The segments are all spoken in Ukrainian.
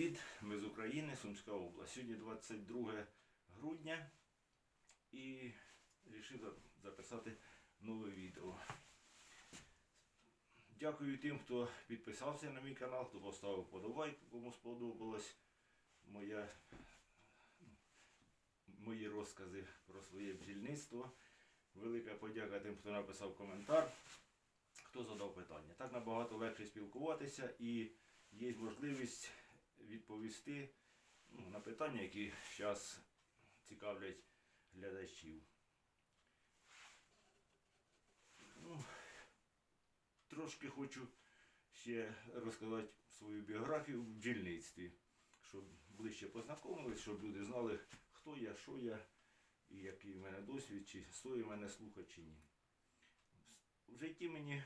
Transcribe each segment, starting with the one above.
Привіт, ми з України, Сумська область. Сьогодні 22 грудня і вирішив записати нове відео. Дякую тим, хто підписався на мій канал, хто поставив подобайку, кому сподобалось моя, мої розкази про своє бджільництво. Велика подяка тим, хто написав коментар, хто задав питання. Так набагато легше спілкуватися і є можливість відповісти ну, на питання, які зараз цікавлять глядачів. Ну, трошки хочу ще розказати свою біографію в бджільництві, щоб ближче познайомились, щоб люди знали, хто я, що я і який в мене досвід, чи стоїть мене слухати, чи ні. В житті мені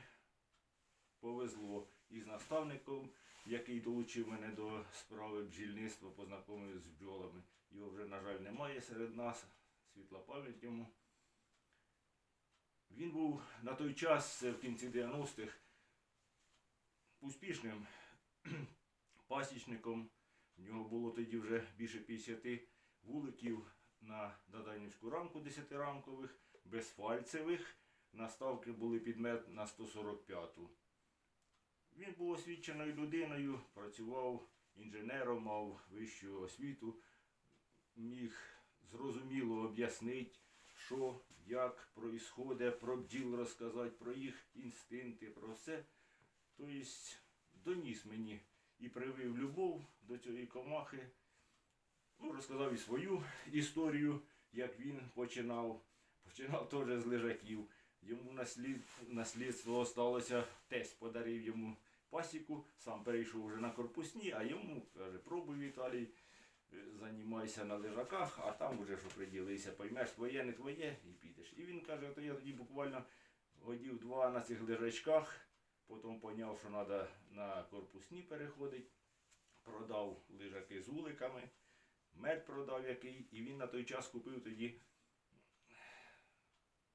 повезло із наставником, який долучив мене до справи бджільництва, познайомив з бджолами. Його вже, на жаль, немає серед нас, світла пам'ять йому. Він був на той час, в кінці 90-х, успішним пасічником. В нього було тоді вже більше 50 вуликів на Даданівську рамку 10-рамкових, безфальцевих. Наставки були підмет на 145-ту. Він був освіченою людиною, працював інженером, мав вищу освіту, міг зрозуміло об'яснити, що, як проїсходить, про бджіл розказати, про їх інстинкти, про все. Тобто доніс мені і привив любов до цієї комахи. Ну, розказав і свою історію, як він починав. Починав теж з лежаків. Йому наслід, наслідство осталося, тесть подарив йому пасіку, сам перейшов вже на корпусні, а йому каже, пробуй Віталій, е, займайся на лежаках, а там вже що приділився, поймеш твоє, не твоє і підеш. І він каже, то я тоді буквально годів два на цих лежачках, потім поняв, що треба на корпусні переходити, продав лежаки з вуликами, мед продав який, і він на той час купив тоді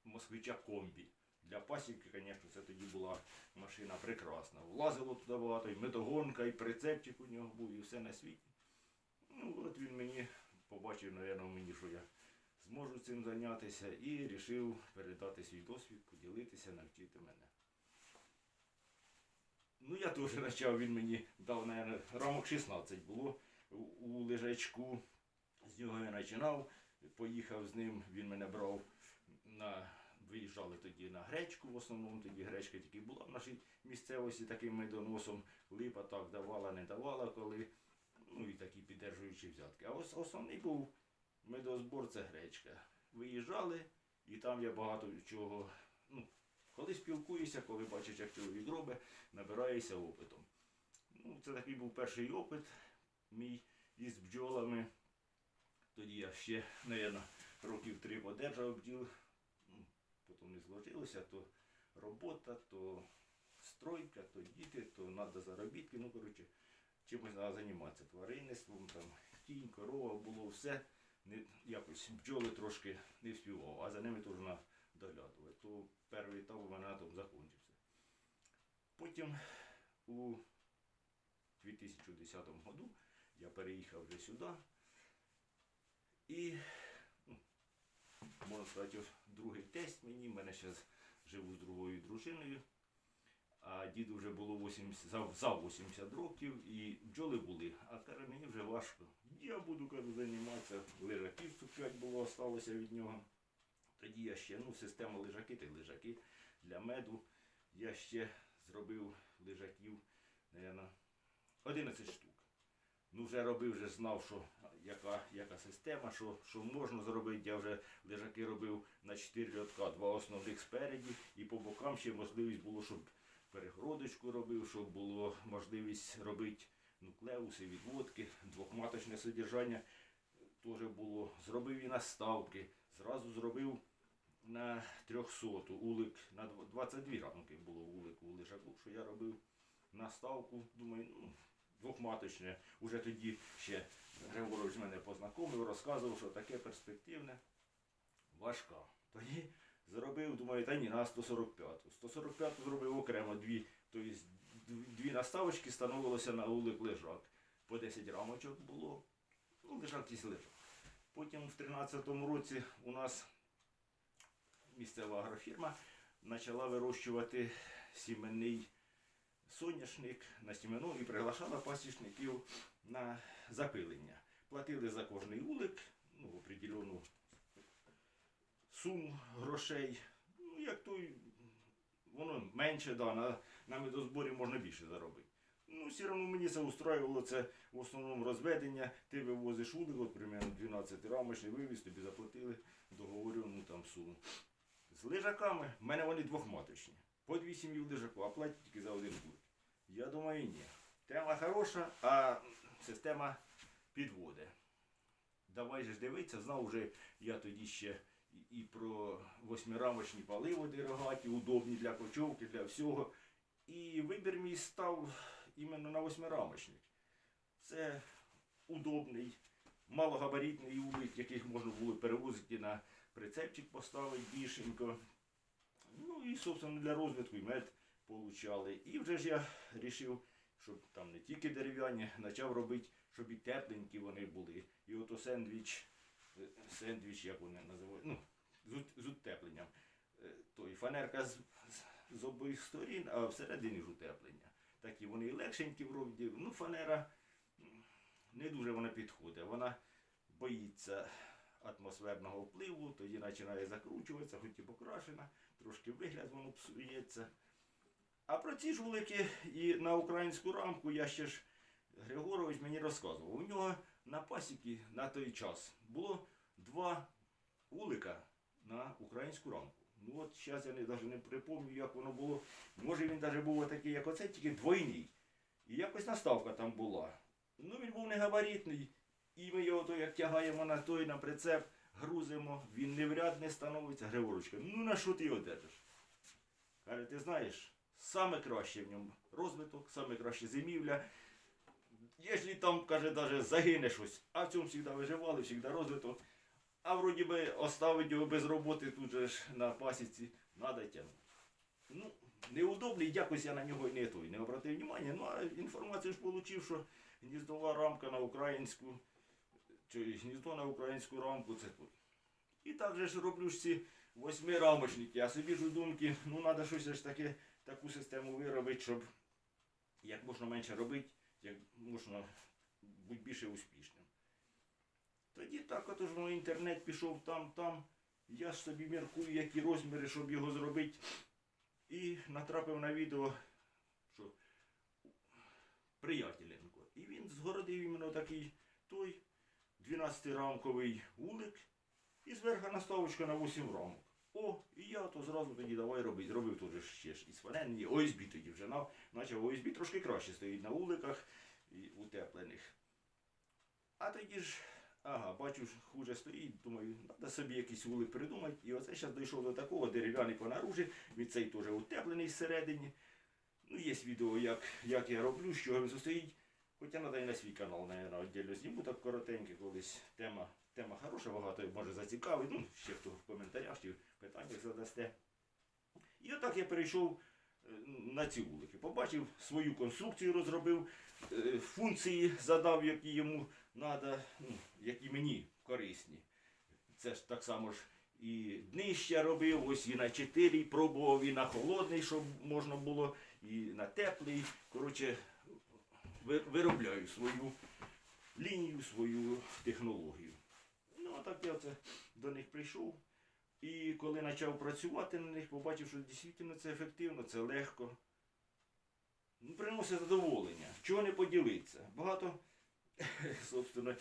москвича комбі. Для пасіки, звісно, це тоді була машина прекрасна. Влазило туди багато, і медогонка, і прицепчик у нього був, і все на світі. Ну, от він мені побачив, мабуть, мені, що я зможу цим зайнятися, і вирішив передати свій досвід, поділитися, навчити мене. Ну, я теж почав, він мені дав, мабуть, рамок 16 було у лежачку. З нього я починав, поїхав з ним, він мене брав на виїжджали тоді на гречку, в основному тоді гречка тільки була в нашій місцевості таким медоносом. Липа так давала, не давала, коли. Ну і такі піддержуючі взятки. А ось основний був медозбор це гречка. Виїжджали, і там я багато чого. Ну, коли спілкуєшся, коли бачиш, як чоловік робить, набираєшся опитом. Ну, це такий був перший опит мій із бджолами. Тоді я ще, мабуть, років три подержав бджіл, потім не зложилося, то робота, то стройка, то діти, то треба заробітки. Ну, коротше, чимось треба займатися. Тваринництвом, там, кінь, корова, було все. Не, якось бджоли трошки не вспівав, а за ними теж треба доглядувати. То перший етап у мене тому закінчився. Потім у 2010 году я переїхав вже сюди. І, можна сказати, другий тесть мені, в мене зараз живу з другою дружиною, а діду вже було 80, за, за 80 років, і бджоли були. А каже, мені вже важко. Я буду кажу, займатися, лежаків тут 5 було, осталося від нього. Тоді я ще, ну, система лежаки, та лежаки для меду. Я ще зробив лежаків, мабуть, 11 штук. Ну, вже робив, вже знав, що яка, яка система, що, що можна зробити. Я вже лежаки робив на 4 рядка, два основних спереді, і по бокам ще можливість було, щоб перегородочку робив, щоб було можливість робити нуклеуси, відводки, двохматочне содержання теж було. Зробив і наставки. Зразу зробив на 300 улик, на 22 рамки було улик у лежаку, що я робив наставку. Думаю, ну, двохматочне. Уже тоді ще Григорович мене познайомив, розказував, що таке перспективне, важка. Тоді зробив, думаю, та ні, на 145-ту. 145-ту зробив окремо дві, тобто дві наставочки становилося на улик лежак. по 10 рамочок було. Ну, лежак і лежак. Потім в 13-му році у нас місцева агрофірма почала вирощувати сіменний соняшник на сімену і приглашала пасічників на запилення. Платили за кожний улик, ну, определену суму грошей. Ну, як той, воно менше, да, на, на медозборі можна більше заробити. Ну, все одно мені це устроювало, це в основному розведення. Ти вивозиш улик, от примерно 12 рамочний вивіз, тобі заплатили договорену там суму. З лежаками, в мене вони двохматочні. По дві сім'ї в лежаку, а платять тільки за один улик. Я думаю, ні. Тема хороша, а система підводить. Давай же ж дивитися, знав вже я тоді ще і- про восьмирамочні паливоди рогаті, удобні для кочовки, для всього. І вибір мій став іменно на восьмирамочник. Це удобний, малогабаритний улик, яких можна було перевозити на прицепчик поставити більшенько. Ну і, собственно, для розвитку і мед получали. І вже ж я вирішив, щоб там не тільки дерев'яні, почав робити, щоб і тепленькі вони були. І ото сендвіч, е, сендвіч, як вони називають, ну, з, утепленням. Е, Той фанерка з, з, з обох сторін, а всередині ж утеплення. Такі вони і легшенькі вроді. Ну, фанера не дуже вона підходить. Вона боїться атмосферного впливу, тоді починає закручуватися, хоч і покрашена, трошки вигляд воно псується. А про ці жулики і на українську рамку я ще ж Григорович мені розказував. У нього на пасіки на той час було два улика на українську рамку. Ну от зараз я навіть не припомню, як воно було. Може він навіть був такий, як оце, тільки двойний. І якось наставка там була. Ну він був не габаритний. І ми його то як тягаємо на той на прицеп, грузимо, він не в ряд не становиться. Григорочка, ну на що ти його держиш? Каже, ти знаєш, саме краще в ньому розвиток, саме краще зимівля. Якщо там, каже, навіть загине щось, а в цьому завжди виживали, завжди розвиток. А вроді би оставити його без роботи тут же ж на пасіці, треба тягнути. Ну, неудобний, якось я на нього і не той, не обратив внимання. Ну, а інформацію ж отримав, що гніздова рамка на українську, чи гніздо на українську рамку це тут. І так же ж роблю ж ці восьмирамочники. Я собі ж у думки, ну треба щось ж таке, таку систему виробити, щоб як можна менше робити, як можна бути більше успішним. Тоді так, от воно інтернет пішов там, там. Я ж собі міркую, які розміри, щоб його зробити. І натрапив на відео, що приятеленко. І він згородив іменно такий той 12-рамковий улик і зверху наставочка на 8 рамок. О, і я то зразу тоді давай робити. Робив теж ще ж із фанерні, ОСБ тоді вже нав. Наче ОСБ трошки краще стоїть на уликах і утеплених. А тоді ж, ага, бачу, хуже стоїть, думаю, треба собі якийсь вулик придумати. І оце зараз дійшов до такого, дерев'яний по наружі, він цей теж утеплений всередині. Ну, є відео, як, як я роблю, з чого він состоїть. Хоча треба і на свій канал, наверное, віддільно зніму так коротенько колись. Тема, тема хороша, багато може зацікавить. Ну, ще хто в коментарях чи питаннях задасте. І отак я перейшов е, на ці вулики. Побачив свою конструкцію, розробив, е, функції задав, які йому треба, ну, які мені корисні. Це ж так само ж і днище робив, ось і на 4 пробував, і на холодний, щоб можна було, і на теплий. Коротше, виробляю свою лінію, свою технологію. Ну, а так я це до них прийшов. І коли почав працювати на них, побачив, що дійсно це ефективно, це легко. Ну, приносить задоволення. Чого не поділитися? Багато, собственно,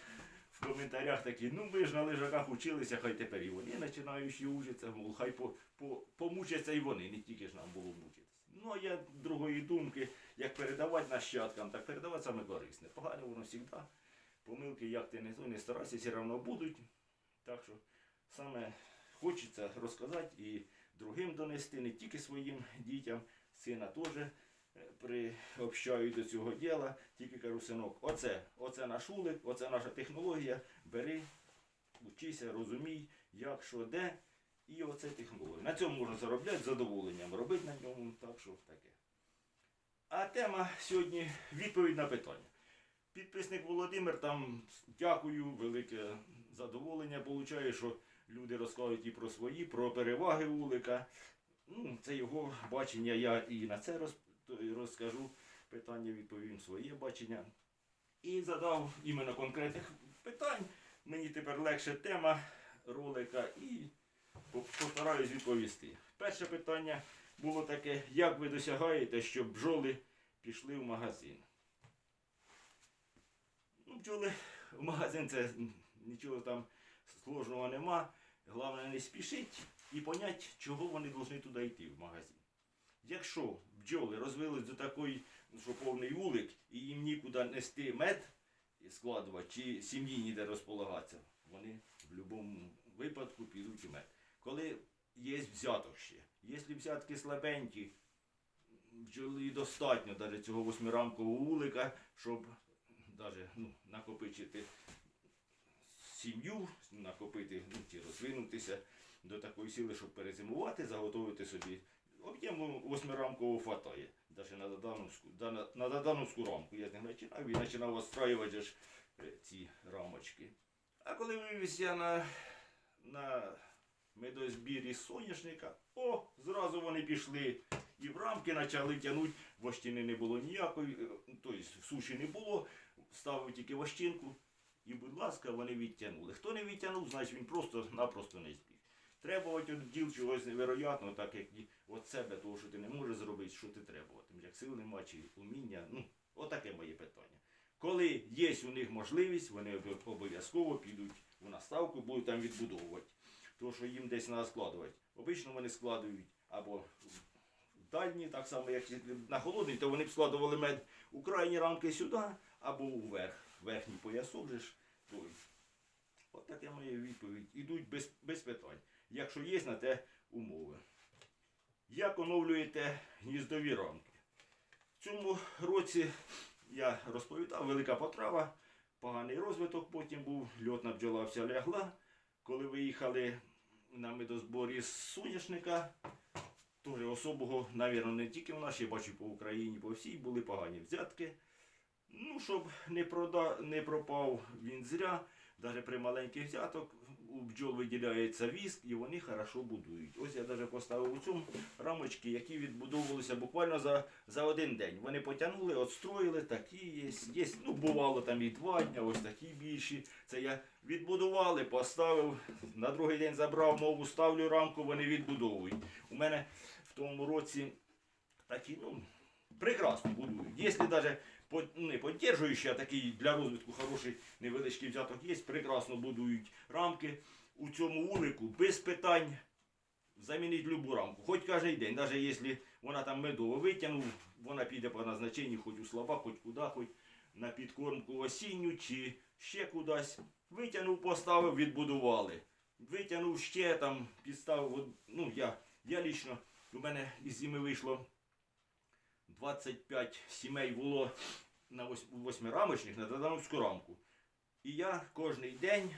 в коментарях такі, ну ми ж на лежаках училися, хай тепер і вони починають учитися, мов, хай по, по, помучаться і вони, не тільки ж нам було мучитися. Ну, а я другої думки, як передавати нащадкам, так передавати саме корисне. Погано воно завжди. Помилки, як ти не то, не старайся, все одно будуть. Так що саме хочеться розказати і другим донести, не тільки своїм дітям, сина теж е, приобщаю до цього діла. Тільки кажу, синок, оце, оце наш улик, оце наша технологія. Бери, учися, розумій, як, що, де. І оце технологія. На цьому можна заробляти з задоволенням, робити на ньому, так що таке. А тема сьогодні відповідь на питання. Підписник Володимир, там дякую, велике задоволення получаю, що люди розказують і про свої, про переваги вулика. Ну, це його бачення, я і на це роз, розкажу питання, відповім своє бачення. І задав іменно конкретних питань. Мені тепер легше тема ролика і по- постараюсь відповісти. Перше питання було таке, як ви досягаєте, щоб бджоли пішли в магазин? Ну, бджоли в магазин це нічого там сложного нема. Головне не спішить і понять, чого вони повинні туди йти в магазин. Якщо бджоли розвились до такої, ну, що повний вулик, і їм нікуди нести мед складувати, чи сім'ї ніде розполагатися, вони в будь-якому випадку підуть у мед. Коли є взяток ще, якщо взятки слабенькі, бджоли достатньо навіть цього восьмирамкового вулика, щоб даже, ну, накопичити сім'ю, накопити ну, чи розвинутися до такої сили, щоб перезимувати, заготовити собі. Об'єму восьмирамкового хватає. Навіть на Додановську, на, Додановську рамку я з ним починав і починав ж, е, ці рамочки. А коли вивіз я на, на медозбір із соняшника, о, зразу вони пішли і в рамки почали тягнути, вощини не було ніякої, тобто суші не було, ставив тільки вощинку, і, будь ласка, вони відтягнули. Хто не відтягнув, значить він просто-напросто не збіг. Від діл чогось невероятного, так як від себе, того, що ти не можеш зробити, що ти требуватимеш, як сил нема, чи уміння. Ну, отаке моє питання. Коли є у них можливість, вони обов'язково підуть у наставку, будуть там відбудовувати. Тому що їм десь треба складувати. Обично вони складують або дальні, так само, як на холодний, то вони б складували мед у крайні рамки сюди, або уверх. Верхній поясок же ж той. От таке моя відповідь. Ідуть без, без питань. Якщо є на те умови. Як оновлюєте гніздові рамки? В цьому році я розповідав, велика потрава, поганий розвиток, потім був, льотна бджола вся лягла. Коли виїхали на медозборі з соняшника, теж особого, навірно, не тільки в нашій, бачу по Україні, по всій були погані взятки. Ну, щоб не, прода... не пропав він зря, навіть при маленьких взяток у бджол виділяється віск і вони хорошо будують. Ось я навіть поставив у цьому рамочки, які відбудовувалися буквально за, за один день. Вони потягнули, отстроїли, такі є. є. Ну, бувало там і два дні, ось такі більші. Це я відбудували, поставив, на другий день забрав нову, ставлю рамку, вони відбудовують. У мене в тому році такі, ну, прекрасно будують. Якщо навіть не підтримуючи, а такий для розвитку хороший невеличкий взяток є, прекрасно будують рамки у цьому вулику без питань. Замінить любу рамку, хоч кожен день, навіть якщо вона там медово витягнув, вона піде по назначенню, хоч у слаба, хоч куди, хоч на підкормку осінню чи ще кудись. Витягнув, поставив, відбудували. Витягнув ще там, підставив. Ну, я, я лічно, у мене із зими вийшло 25 сімей було на восьмирамочних на Додановську рамку. І я кожен день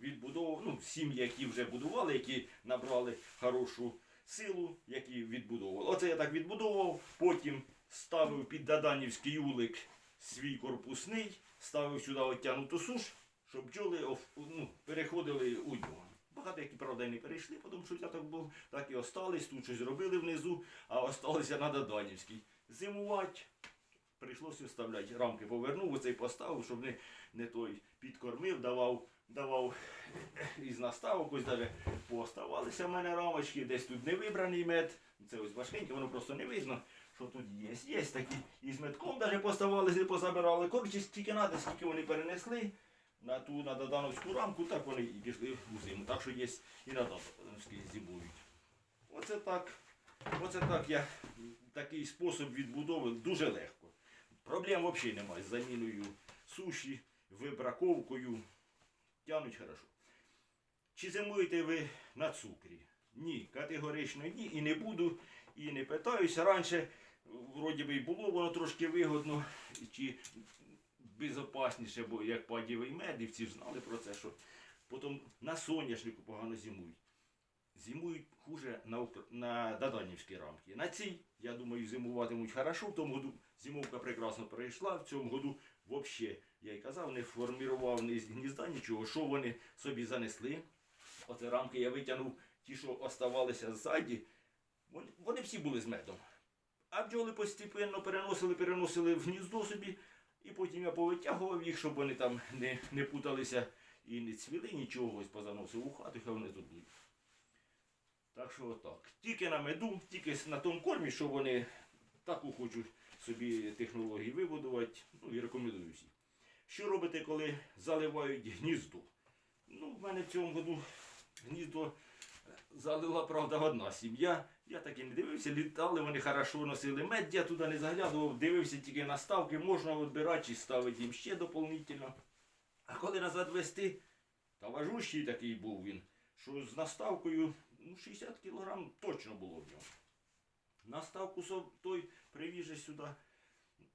відбудовував, ну, сім'ї, які вже будували, які набрали хорошу силу, які відбудовували. Оце я так відбудовував, потім ставив під Даданівський улик свій корпусний, ставив сюди оттянуту суш, щоб бджоли ну, переходили у нього. Багато які, правда, не перейшли, тому що взяток був, так і остались, тут щось робили внизу, а осталися на Даданівській. Зимувати. Прийшлося вставляти рамки, повернув оцей поставив, щоб не, не той підкормив, давав, давав із наставок, ось навіть пооставалися в мене рамочки, десь тут не вибраний мед. Це ось важкеньке, воно просто не видно, що тут є. Є такі і з медком навіть поставалися, позабирали. Коротше, стільки надо, скільки вони перенесли на ту на Додановську рамку, так вони і пішли у зиму. Так що є і на Додановській зимують. Оце так. Оце так я такий спосіб відбудови дуже легко. Проблем взагалі немає з заміною суші, вибраковкою. Тянуть хорошо. Чи зимуєте ви на цукрі? Ні, категорично ні, і не буду, і не питаюся. Раніше, вроді би, й було воно трошки вигодно, чи безопасніше, бо як падівий мед, і всі ж знали про це, що потім на соняшнику погано зимують. Зимують хуже на, на Даданівській рамки. На цій, я думаю, зимуватимуть хорошо. В тому году зимовка прекрасно перейшла. В цьому году взагалі, я й казав, не формував ні гнізда, нічого. Що вони собі занесли? Оце рамки я витягнув, ті, що оставалися ззаді, вони, вони всі були з медом. А бджоли постепенно переносили, переносили в гніздо собі, і потім я повитягував їх, щоб вони там не, не путалися і не цвіли, нічого ось позаносив у хату, хай вони тут будуть. Так що отак. Тільки на меду, тільки на тому кормі, що вони таку хочуть собі технології вибудувати, ну і рекомендую всім. Що робите, коли заливають гніздо? Ну, в мене в цьому году гніздо е, залила, правда, одна сім'я. Я так і не дивився, літали, вони хорошо носили мед, я туди не заглядував, дивився тільки на ставки, можна відбирати і ставити їм ще доповнительно. А коли назад вести, та важущий такий був він, що з наставкою ну, 60 кілограм точно було в ньому. Наставку соб- той привіже сюди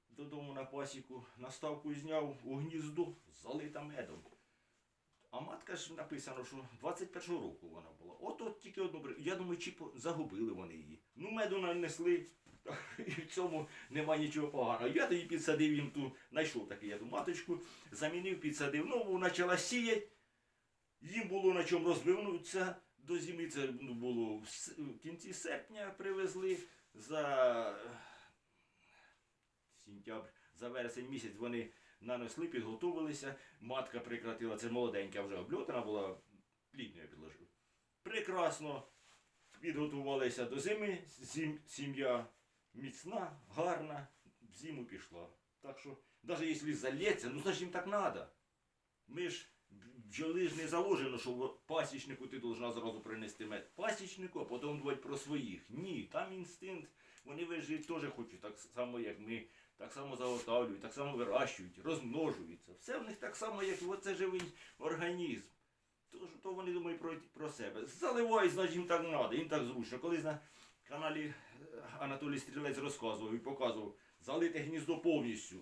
додому на пасіку, наставку зняв у гніздо, залита медом. А матка ж написано, що 21-го року вона була. От от тільки одну Я думаю, чи загубили вони її. Ну, меду нанесли, і в цьому нема нічого поганого. Я тоді підсадив їм ту, знайшов таку я ту маточку, замінив, підсадив нову, почала сіяти. Їм було на чому розвивнутися до зими. Це ну, було в кінці серпня привезли за сентябрь, за вересень місяць вони нанесли, підготувалися. Матка прекратила, це молоденька вже обльотана була, я підложив. Прекрасно підготувалися до зими. Зім, сім'я міцна, гарна, в зиму пішла. Так що, навіть якщо залється, ну значить їм так треба. Ми ж бджоли ж не заложено, що пасічнику ти должна зразу принести мед пасічнику, а потім думати про своїх. Ні, там інстинкт. Вони вижити теж хочуть так само, як ми, так само заготавлюють, так само вирощують, розмножуються. Все в них так само, як і оце живий організм. Тож то вони думають про, про себе. Заливай, значить їм так треба, їм так зручно. Колись на каналі е, Анатолій Стрілець розказував і показував, залити гніздо повністю.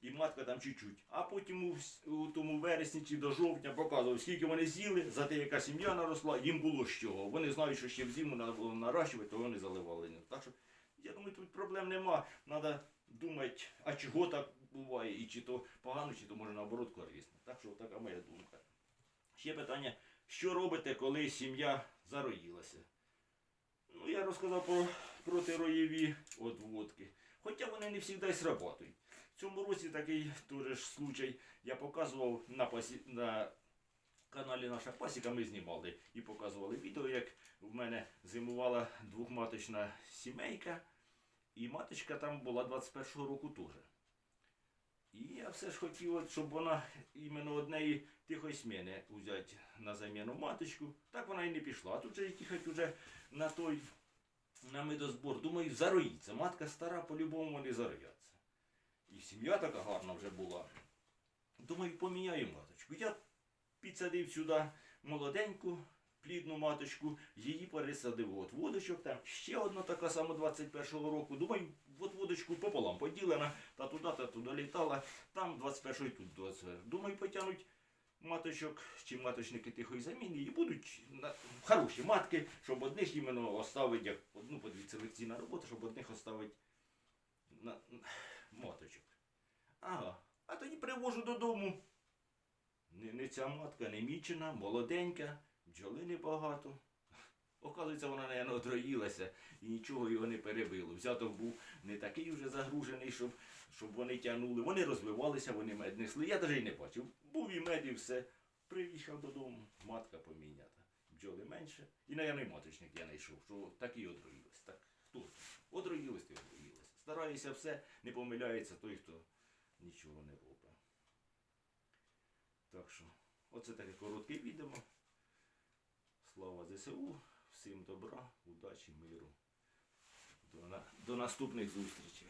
І матка там чуть-чуть. А потім у, у тому вересні чи до жовтня показував, скільки вони з'їли, за те, яка сім'я наросла, їм було з чого. Вони знають, що ще в зиму треба було наращувати, то вони заливали. Так що, я думаю, тут проблем нема. Треба думати, а чого так буває, і чи то погано, чи то може наоборот корисно. Так що така моя думка. Ще питання, що робите, коли сім'я зароїлася? Ну, я розказав про протироєві одводки. Хоча вони не завжди срабатують. Цьому році такий теж случай я показував на, пасі... на каналі Наша Пасіка. Ми знімали і показували відео, як в мене зимувала двохматочна сімейка, і маточка там була 21-го року теж. І я все ж хотів, щоб вона іменно однієї тихої сміни взяти на заміну маточку. Так вона і не пішла. А тут же їхати вже на той на медозбор. Думаю, зароїться. Матка стара, по-любому вони зарояться. І сім'я така гарна вже була. Думаю, поміняю маточку. Я підсадив сюди молоденьку, плідну маточку, її пересадив от водочок. Там ще одна така сама 21-го року. Думаю, от водочку пополам поділена, та туди, та туди літала. Там 21-й, тут 21 Думаю, потягнуть маточок чи маточники тихої заміни і будуть хороші матки, щоб одних іменно оставити, як одну по дві селекційна робота, щоб одних оставити на, на маточок. Ага. А тоді привожу додому. Не, не ця матка, не мічена, молоденька, бджоли небагато. Оказується, вона, не отроїлася і нічого його не перебило. Взяток був не такий вже загружений, щоб, щоб вони тягнули. Вони розвивалися, вони мед несли. Я навіть не бачив. Був і мед, і все. Приїхав додому, матка помінята. Бджоли менше. І наявний маточник я знайшов, що так і отруїлись. Так, хто? Отруїлись, то й Стараюся все, не помиляється той, хто нічого не робить. Так що, оце таке коротке відео. Слава ЗСУ, всім добра, удачі, миру. До, на- до наступних зустрічей.